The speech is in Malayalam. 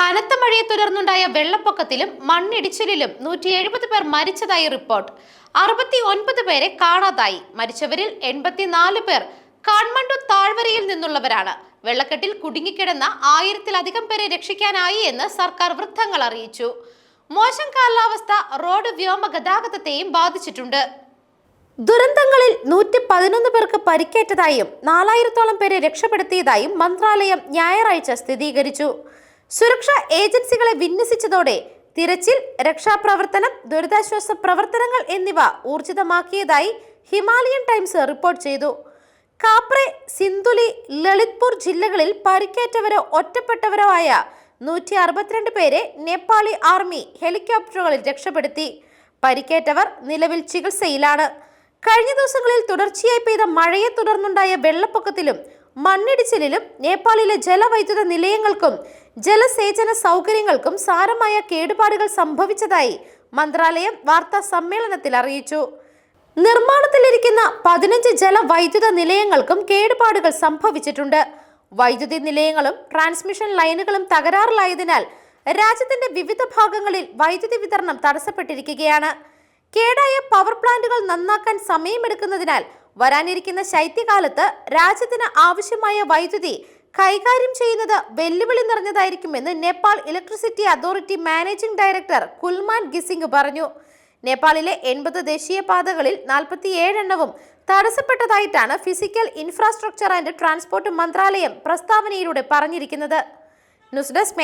കനത്ത മഴയെ തുടർന്നുണ്ടായ വെള്ളപ്പൊക്കത്തിലും മണ്ണിടിച്ചിലിലും നൂറ്റി എഴുപത് പേർ മരിച്ചതായി റിപ്പോർട്ട്. അറുപത്തി ഒൻപത് പേരെ കാണാതായി. മരിച്ചവരിൽ എൺപത്തിനാല് പേർ കാഠ്മണ്ഡു താഴ്വരയിൽ നിന്നുള്ളവരാണ്. വെള്ളക്കെട്ടിൽ കുടുങ്ങിക്കിടന്ന ആയിരത്തിലധികം പേരെ രക്ഷിക്കാനായി എന്ന് സർക്കാർ വൃത്തങ്ങൾ അറിയിച്ചു. മോശം കാലാവസ്ഥ റോഡ് വ്യോമ ഗതാഗതത്തെയും ബാധിച്ചിട്ടുണ്ട്. ദുരന്തങ്ങളിൽ നൂറ്റി പതിനൊന്ന് പേർക്ക് പരിക്കേറ്റതായും നാലായിരത്തോളം പേരെ രക്ഷപ്പെടുത്തിയതായും മന്ത്രാലയം ഞായറാഴ്ച സ്ഥിരീകരിച്ചു. സുരക്ഷാ ഏജൻസികളെ വിന്യസിച്ചതോടെ തിരച്ചിൽ രക്ഷാപ്രവർത്തനം ദുരിതാശ്വാസ പ്രവർത്തനങ്ങൾ എന്നിവ ഊർജിതമാക്കിയതായി ഹിമാലയൻ ടൈംസ് റിപ്പോർട്ട് ചെയ്തു. കാപ്രെ സിന്ധുലി ലളിത്പൂർ ജില്ലകളിൽ പരിക്കേറ്റവരോ ഒറ്റപ്പെട്ടവരോ ആയ നൂറ്റി അറുപത്തിരണ്ട് പേരെ നേപ്പാളി ആർമി ഹെലികോപ്റ്ററുകളിൽ രക്ഷപ്പെടുത്തി. പരിക്കേറ്റവർ നിലവിൽ ചികിത്സയിലാണ്. കഴിഞ്ഞ ദിവസങ്ങളിൽ തുടർച്ചയായി പെയ്ത മഴയെ തുടർന്നുണ്ടായ വെള്ളപ്പൊക്കത്തിലും മണ്ണിടിച്ചിലിലും നേപ്പാളിലെ ജലവൈദ്യുത നിലയങ്ങൾക്കും ജലസേചന സൗകര്യങ്ങൾക്കും സാരമായ കേടുപാടുകൾ സംഭവിച്ചതായി മന്ത്രാലയം വാർത്താ സമ്മേളനത്തിൽ അറിയിച്ചു. നിർമ്മാണത്തിലിരിക്കുന്ന പതിനഞ്ച് ജലവൈദ്യുത നിലയങ്ങൾക്കും കേടുപാടുകൾ സംഭവിച്ചിട്ടുണ്ട്. വൈദ്യുതി നിലയങ്ങളും ട്രാൻസ്മിഷൻ ലൈനുകളും തകരാറിലായതിനാൽ രാജ്യത്തിന്റെ വിവിധ ഭാഗങ്ങളിൽ വൈദ്യുതി വിതരണം തടസ്സപ്പെട്ടിരിക്കുകയാണ്. കേടായ പവർ പ്ലാന്റുകൾ നന്നാക്കാൻ സമയമെടുക്കുന്നതിനാൽ വരാനിരിക്കുന്ന ശൈത്യകാലത്ത് രാജ്യത്തിന് ആവശ്യമായ വൈദ്യുതി കൈകാര്യം ചെയ്യുന്നത് വെല്ലുവിളി നിറഞ്ഞതായിരിക്കുമെന്ന് Nepal electricity authority managing director Kulman Ghising പറഞ്ഞു. നേപ്പാളിലെ എൺപത് ദേശീയപാതകളിൽ നാൽപ്പത്തിയേഴ് എണ്ണവും തടസ്സപ്പെട്ടതായിട്ടാണ് ഫിസിക്കൽ ഇൻഫ്രാസ്ട്രക്ചർ ആൻഡ് ട്രാൻസ്പോർട്ട് മന്ത്രാലയം പ്രസ്താവനയിലൂടെ പറഞ്ഞിരിക്കുന്നത്. News desk